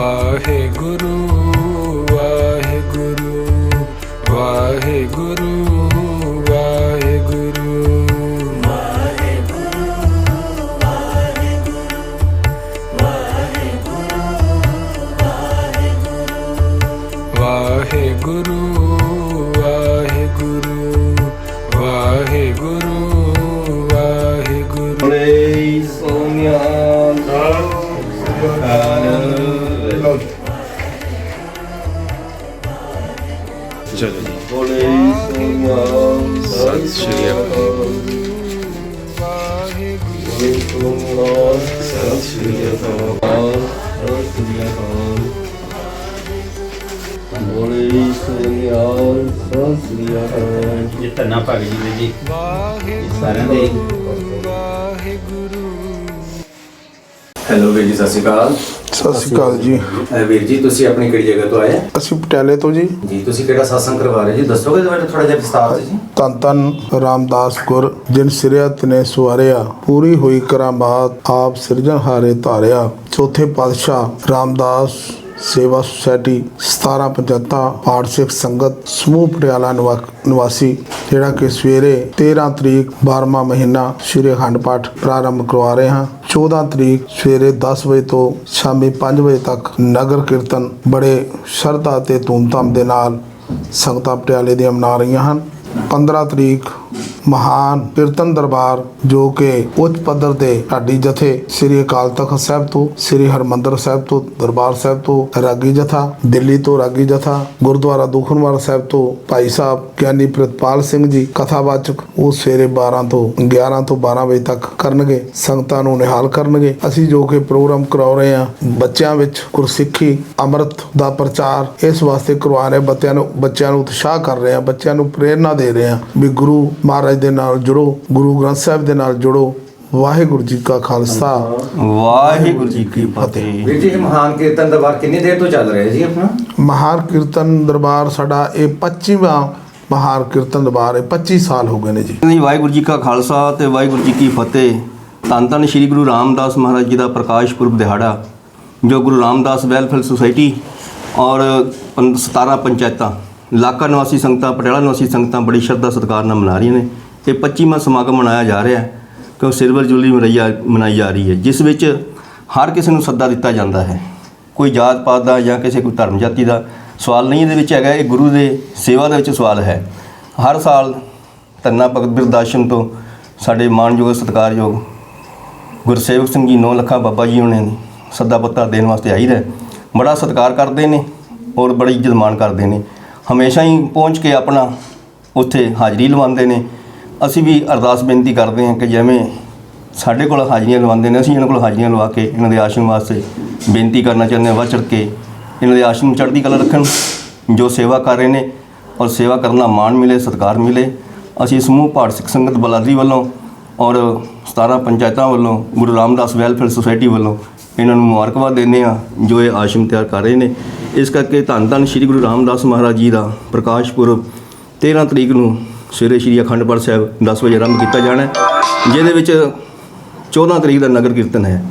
ਵਾਹਿਗੁਰੂ ਵਾਹਿਗੁਰੂ ਵਾਹਿਗੁਰੂ ਵਾਹਿਗੁਰੂ। ਵਾਹਿਗੁਰੂ ਵਾਹਿਗੁਰੂ ਵਾਹਿਗੁਰੂ ਸੋਨਿਆ ਸ਼੍ਰੀ ਅਕਾਲ ਸਤਿ ਸ਼੍ਰੀ ਅਕਾਲ ਸਤਿ ਸ਼੍ਰੀ ਅਕਾਲ ਬੋਲੇ ਸੋਨਿਆ ਸਤਿ ਸ਼੍ਰੀ ਅਕਾਲ ਇਹ ਧੰਨਾ ਭਾਗ ਜੀ ਦੇ ਜੀ ਸਾਰਿਆਂ ਦੇ ਹੈਲੋ ਵੀਰ ਜੀ ਸਤਿ ਸ਼੍ਰੀ ਅਕਾਲ ਸਤਿ ਸ਼੍ਰੀ ਅਕਾਲ ਜੀ। ਅਹ ਵੀਰ ਜੀ ਤੁਸੀਂ ਆਪਣੀ ਕਿਹੜੀ ਜਗ੍ਹਾ ਤੋਂ ਆਏ ਅਸੀਂ ਪਟਿਆਲੇ ਤੋਂ ਜੀ। ਜੀ ਤੁਸੀਂ ਕਿਹੜਾ satsang ਕਰਵਾ ਰਹੇ ਜੀ? ਦੱਸੋਗੇ ਤੁਹਾਡਾ ਥੋੜਾ ਜਿਹਾ ਵਿਸਤਾਰ ਚ ਜੀ? ਧੰਨ ਧੰਨ ਰਾਮਦਾਸ ਗੁਰ ਜਿਨ ਸਿਰਿਅਤ ਨੇ ਸਵਾਰਿਆ ਪੂਰੀ ਹੋਈ ਕਰਾਮਾਤ ਆਪ ਸਿਰਜਣਹਾਰੇ ਧਾਰਿਆ। ਚੌਥੇ ਪਾਤਸ਼ਾਹ ਰਾਮਦਾਸ ਸੇਵਾ ਸੁਸਾਇਟੀ 17 ਪੰਚਾਇਤਾਂ ਪਾਠ ਸੰਗਤ, ਸਮੂਹ ਪਟਿਆਲਾ ਨਿਵਾ- ਨਿਵਾਸੀ, ਜਿਹੜਾ ਕਿ ਸਵੇਰੇ 13 ਤਰੀਕ 12ਵਾਂ ਮਹੀਨਾ ਸ਼੍ਰੀ ਅਖੰਡ ਪਾਠ ਪ੍ਰਾਰੰਭ ਕਰਵਾ ਰਹੇ ਹਾਂ। 14 ਤਰੀਕ ਸਵੇਰੇ 10 ਵਜੇ ਤੋਂ ਸ਼ਾਮੀ 5 ਵਜੇ ਤੱਕ ਨਗਰ ਕੀਰਤਨ ਬੜੇ ਸ਼ਰਧਾ ਤੇ ਧੂਮਧਾਮ ਦੇ ਨਾਲ ਸੰਗਤਾਂ ਪਟਿਆਲੇ ਦੀਆਂ ਮਨਾ ਰਹੀਆਂ ਹਨ। 15 ਤਰੀਕ ਮਹਾਨ ਕੀਰਤਨ ਦਰਬਾਰ ਜੋ ਕਿ ਉੱਚ ਪੱਧਰ ਤੇ ਢਾਡੀ ਜਥੇ ਸ੍ਰੀ ਅਕਾਲ ਤਖਤ ਸਾਹਿਬ ਤੋਂ, ਸ੍ਰੀ ਹਰਮੰਦਰ ਸਾਹਿਬ ਤੋਂ, ਦਰਬਾਰ ਸਾਹਿਬ ਤੋਂ ਰਾਗੀ ਜਥਾ, ਦਿੱਲੀ ਤੋਂ ਰਾਗੀ ਜਥਾ, ਗੁਰਦੁਆਰਾ ਦੂਖਨਵਾਰ ਸਾਹਿਬ ਤੋਂ ਭਾਈ ਸਾਹਿਬ ਗਿਆਨੀ ਪ੍ਰਿਤਪਾਲ ਸਿੰਘ ਜੀ ਕਥਾਵਾਚਕ ਉਹ ਸਵੇਰੇ 12 ਤੋਂ 11 ਤੋਂ 12 ਵਜੇ ਤੱਕ ਕਰਨਗੇ, ਸੰਗਤਾਂ ਨੂੰ ਨਿਹਾਲ ਕਰਨਗੇ। ਅਸੀਂ ਜੋ ਕਿ ਪ੍ਰੋਗਰਾਮ ਕਰਾ ਰਹੇ ਹਾਂ, ਬੱਚਿਆਂ ਵਿੱਚ ਗੁਰਸਿੱਖੀ, ਅੰਮ੍ਰਿਤ ਦਾ ਪ੍ਰਚਾਰ, ਇਸ ਵਾਸਤੇ ਕਰਵਾ ਰਹੇ ਬੱਚਿਆਂ ਨੂੰ ਬੱਚਿਆਂ ਨੂੰ ਉਤਸ਼ਾਹ ਕਰ ਰਹੇ ਹਾਂ, ਬੱਚਿਆਂ ਨੂੰ ਪ੍ਰੇਰਣਾ ਦੇ ਰਹੇ ਹਾਂ ਵੀ ਗੁਰੂ ਮਹਾਰਾਜ ਦੇ ਨਾਲ ਜੁੜੋ ਗੁਰੂ ਗ੍ਰੰਥ ਸਾਹਿਬ ਦੇ ਨਾਲ ਜੁੜੋ। ਵਾਹਿਗੁਰੂ ਜੀ ਕਾ ਖਾਲਸਾ। ਵਾਹਿਗੁਰੂ ਜੀ ਕੀ ਫਤਿਹ। ਵੀਰ ਜੀ ਇਹ ਮਹਾਨ ਕੀਰਤਨ ਦਰਬਾਰ ਕਿੰਨੀ ਦੇਰ ਤੋਂ ਚੱਲ ਰਿਹਾ ਜੀ ਆਪਣਾ? ਮਹਾਨ ਕੀਰਤਨ ਦਰਬਾਰ ਸਾਡਾ ਇਹ 25ਵਾਂ ਮਹਾਨ ਕੀਰਤਨ ਦਰਬਾਰ ਹੈ। 25 ਸਾਲ ਹੋ ਗਏ ਨੇ ਜੀ। ਜੀ ਵਾਹਿਗੁਰੂ ਜੀ ਕਾ ਖਾਲਸਾ ਤੇ ਵਾਹਿਗੁਰੂ ਜੀ ਕੀ ਫਤਿਹ। ਧੰਨ ਧੰਨ ਸ੍ਰੀ ਗੁਰੂ ਰਾਮਦਾਸ ਮਹਾਰਾਜ ਜੀ ਦਾ ਪ੍ਰਕਾਸ਼ ਪੁਰਬ ਦਿਹਾੜਾ ਜੋ ਗੁਰੂ ਰਾਮਦਾਸ ਵੈਲਫੇਅਰ ਸੁਸਾਇਟੀ ਔਰ ਪੰ- 17 ਪੰਚਾਇਤਾਂ ਇਲਾਕਾ ਨਿਵਾਸੀ ਸੰਗਤਾਂ, ਪਟਿਆਲਾ ਨਿਵਾਸੀ ਸੰਗਤਾਂ ਬੜੀ ਸ਼ਰਧਾ, ਸਤਿਕਾਰ ਨਾਲ ਮਨਾ ਰਹੀਆਂ ਨੇ। ਇਹ 25ਵਾਂ ਸਮਾਗਮ ਮਨਾਇਆ ਜਾ ਰਿਹਾ ਹੈ, ਕਿਉਂ ਸਿਲਵਰ ਜੁਬਲੀ ਮਨਾਈ ਮਨਾਈ ਜਾ ਰਹੀ ਹੈ, ਜਿਸ ਵਿੱਚ ਹਰ ਕਿਸੇ ਨੂੰ ਸੱਦਾ ਦਿੱਤਾ ਜਾਂਦਾ ਹੈ। ਕੋਈ ਜਾਤ ਪਾਤ ਦਾ ਜਾਂ ਕਿਸੇ ਕੋਈ ਧਰਮ ਜਾਤੀ ਦਾ ਸਵਾਲ ਨਹੀਂ, ਇਹਦੇ ਵਿੱਚ ਹੈਗਾ, ਇਹ ਗੁਰੂ ਦੇ ਸੇਵਾ ਦੇ ਵਿੱਚ ਸਵਾਲ ਹੈ। ਹਰ ਸਾਲ ਧੰਨਾ ਭਗਤ ਬਿਰਦਾਸ਼ਮ ਤੋਂ ਸਾਡੇ ਮਾਣਯੋਗ ਸਤਿਕਾਰਯੋਗ ਗੁਰਸੇਵਕ ਸਿੰਘ ਜੀ, ਨੌ ਲੱਖਾਂ ਬਾਬਾ ਜੀ ਹੋਣੇ ਨੇ ਸੱਦਾ ਪੱਤਾ ਦੇਣ ਵਾਸਤੇ ਆਈਦਾ ਹੈ। ਬੜਾ ਸਤਿਕਾਰ ਕਰਦੇ ਨੇ ਔਰ ਬੜੀ ਇੱਜ਼ਤ ਮਾਣ ਕਰਦੇ ਨੇ। ਹਮੇਸ਼ਾ ਹੀ ਪਹੁੰਚ ਕੇ ਆਪਣਾ ਉੱਥੇ ਹਾਜ਼ਰੀ ਲਵਾਉਂਦੇ ਨੇ। ਅਸੀਂ ਵੀ ਅਰਦਾਸ ਬੇਨਤੀ ਕਰਦੇ ਹਾਂ ਕਿ ਜਿਵੇਂ ਸਾਡੇ ਕੋਲ ਹਾਜ਼ਰੀਆਂ ਲਵਾਉਂਦੇ ਨੇ, ਅਸੀਂ ਇਹਨਾਂ ਕੋਲ ਹਾਜ਼ਰੀਆਂ ਲਵਾ ਕੇ ਇਹਨਾਂ ਦੇ ਆਸ਼ਰਮ ਵਾਸਤੇ ਬੇਨਤੀ ਕਰਨਾ ਚਾਹੁੰਦੇ ਹਾਂ, ਵੱਧ ਚੜ੍ਹ ਕੇ ਇਹਨਾਂ ਦੇ ਆਸ਼ਰਮ ਚੜ੍ਹਦੀ ਕਲਾ ਰੱਖਣ, ਜੋ ਸੇਵਾ ਕਰ ਰਹੇ ਨੇ ਔਰ ਸੇਵਾ ਕਰਨ ਦਾ ਮਾਣ ਮਿਲੇ, ਸਤਿਕਾਰ ਮਿਲੇ। ਅਸੀਂ ਸਮੂਹ ਭਾਰਤ ਸਿੱਖ ਸੰਗਤ ਬਲਾਦਰੀ ਵੱਲੋਂ ਔਰ 17 ਪੰਚਾਇਤਾਂ ਵੱਲੋਂ ਗੁਰੂ ਰਾਮਦਾਸ ਵੈਲਫੇਅਰ ਸੁਸਾਇਟੀ ਵੱਲੋਂ ਇਹਨਾਂ ਨੂੰ ਮੁਬਾਰਕਬਾਦ ਦਿੰਦੇ ਆ ਜੋ ਇਹ ਆਸ਼ਰਮ ਤਿਆਰ ਕਰ ਰਹੇ ਨੇ। ਇਸ ਕਰਕੇ ਧੰਨ ਧੰਨ ਸ੍ਰੀ ਗੁਰੂ ਰਾਮਦਾਸ ਮਹਾਰਾਜ ਜੀ ਦਾ ਪ੍ਰਕਾਸ਼ ਪੁਰਬ 13 ਤਰੀਕ ਨੂੰ ਸਵੇਰੇ ਸ੍ਰੀ ਅਖੰਡ ਪਾਠ ਸਾਹਿਬ 10 ਵਜੇ ਆਰੰਭ ਕੀਤਾ ਜਾਣਾ ਹੈ, ਜਿਹਦੇ ਵਿੱਚ 14 ਤਰੀਕ ਦਾ ਨਗਰ ਕੀਰਤਨ ਹੈ।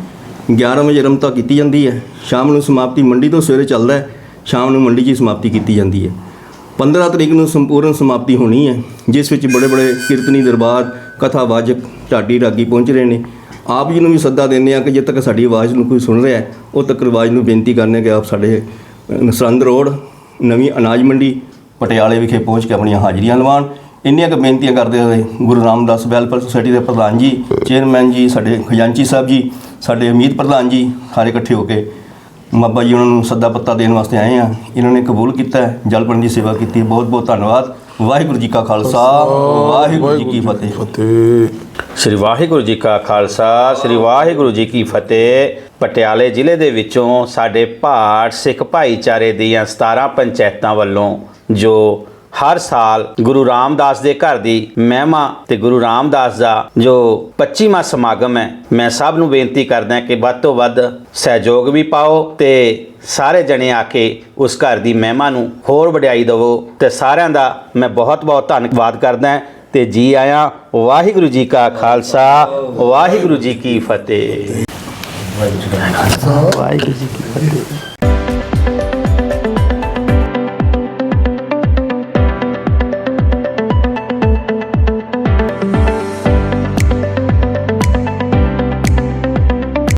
11 ਵਜੇ ਰਮਤਾ ਕੀਤੀ ਜਾਂਦੀ ਹੈ, ਸ਼ਾਮ ਨੂੰ ਸਮਾਪਤੀ ਮੰਡੀ ਤੋਂ ਸਵੇਰੇ ਚੱਲਦਾ ਹੈ, ਸ਼ਾਮ ਨੂੰ ਮੰਡੀ 'ਚ ਹੀ ਸਮਾਪਤੀ ਕੀਤੀ ਜਾਂਦੀ ਹੈ। 15 ਤਰੀਕ ਨੂੰ ਸੰਪੂਰਨ ਸਮਾਪਤੀ ਹੋਣੀ ਹੈ, ਜਿਸ ਵਿੱਚ ਬੜੇ ਬੜੇ ਕੀਰਤਨੀ ਦਰਬਾਰ, ਕਥਾਵਾਚਕ ਢਾਡੀ ਰਾਗੀ ਪਹੁੰਚ ਰਹੇ ਨੇ। ਆਪ ਜੀ ਨੂੰ ਵੀ ਸੱਦਾ ਦਿੰਦੇ ਆ ਕਿ ਜਦ ਤੱਕ ਸਾਡੀ ਆਵਾਜ਼ ਨੂੰ ਕੋਈ ਸੁਣ ਰਿਹਾ ਹੈ, ਉਹ ਤੱਕ ਆਵਾਜ਼ ਨੂੰ ਬੇਨਤੀ ਕਰਨੇ ਕਿ ਆਪ ਸਾਡੇ ਨਸਰੰਦ ਰੋਡ, ਨਵੀਂ ਅਨਾਜ ਮੰਡੀ, ਪਟਿਆਲੇ ਵਿਖੇ ਪਹੁੰਚ ਕੇ ਆਪਣੀਆਂ ਹਾਜ਼ਰੀਆਂ ਲਵਾਉਣ। ਇੰਨੀਆਂ ਕੁ ਬੇਨਤੀਆਂ ਕਰਦੇ ਹੋਏ ਗੁਰੂ ਰਾਮਦਾਸ ਵੈਲਫੇਅਰ ਸੁਸਾਇਟੀ ਦੇ ਪ੍ਰਧਾਨ ਜੀ, ਚੇਅਰਮੈਨ ਜੀ, ਸਾਡੇ ਖਜ਼ਾਨਚੀ ਸਾਹਿਬ ਜੀ, ਸਾਡੇ ਅਮੀਤ ਪ੍ਰਧਾਨ ਜੀ, ਸਾਰੇ ਇਕੱਠੇ ਹੋ ਕੇ ਬਾਬਾ ਜੀ ਉਹਨਾਂ ਨੂੰ ਸੱਦਾ ਪੱਤਾ ਦੇਣ ਵਾਸਤੇ ਆਏ ਆ ਇਹਨਾਂ ਨੇ ਕਬੂਲ ਕੀਤਾ ਹੈ ਜਲਪਣ ਦੀ ਸੇਵਾ ਕੀਤੀ ਬਹੁਤ ਬਹੁਤ ਧੰਨਵਾਦ। ਵਾਹਿਗੁਰੂ ਜੀ ਕਾ ਖਾਲਸਾ ਵਾਹਿਗੁਰੂ ਜੀ ਕੀ ਫਤਿਹ। ਫਤਿਹ। ਸ੍ਰੀ ਵਾਹਿਗੁਰੂ ਜੀ ਕਾ ਖਾਲਸਾ ਸ੍ਰੀ ਵਾਹਿਗੁਰੂ ਜੀ ਕੀ ਫਤਿਹ। ਪਟਿਆਲੇ ਜ਼ਿਲ੍ਹੇ ਦੇ ਵਿੱਚੋਂ ਸਾਡੇ ਭਾਟ ਸਿੱਖ ਭਾਈਚਾਰੇ ਦੀਆਂ 17 ਪੰਚਾਇਤਾਂ ਵੱਲੋਂ ਜੋ ਹਰ ਸਾਲ ਗੁਰੂ ਰਾਮਦਾਸ ਦੇ ਘਰ ਦੀ ਮਹਿਮਾ ਤੇ ਗੁਰੂ ਰਾਮਦਾਸ ਦਾ ਜੋ 25ਵਾਂ ਸਮਾਗਮ ਹੈ ਮੈਂ ਸਭ ਨੂੰ ਬੇਨਤੀ ਕਰਦਾ ਕਿ ਵੱਧ ਤੋਂ ਵੱਧ ਸਹਿਯੋਗ ਵੀ ਪਾਓ ਤੇ ਸਾਰੇ ਜਣੇ ਆ ਕੇ ਉਸ ਘਰ ਦੀ ਮਹਿਮਾ ਨੂੰ ਹੋਰ ਵਡਿਆਈ ਦਿਵੋ ਤੇ ਸਾਰਿਆਂ ਦਾ ਮੈਂ ਬਹੁਤ ਬਹੁਤ ਧੰਨਵਾਦ ਕਰਦਾ ਤੇ ਜੀ ਆਇਆਂ ਵਾਹਿਗੁਰੂ ਜੀ ਕਾ ਖਾਲਸਾ ਵਾਹਿਗੁਰੂ ਜੀ ਕੀ ਫਤਿਹ। ਵਾਹਿਗੁਰੂ ਜੀ ਕੀ ਫਤਿਹ।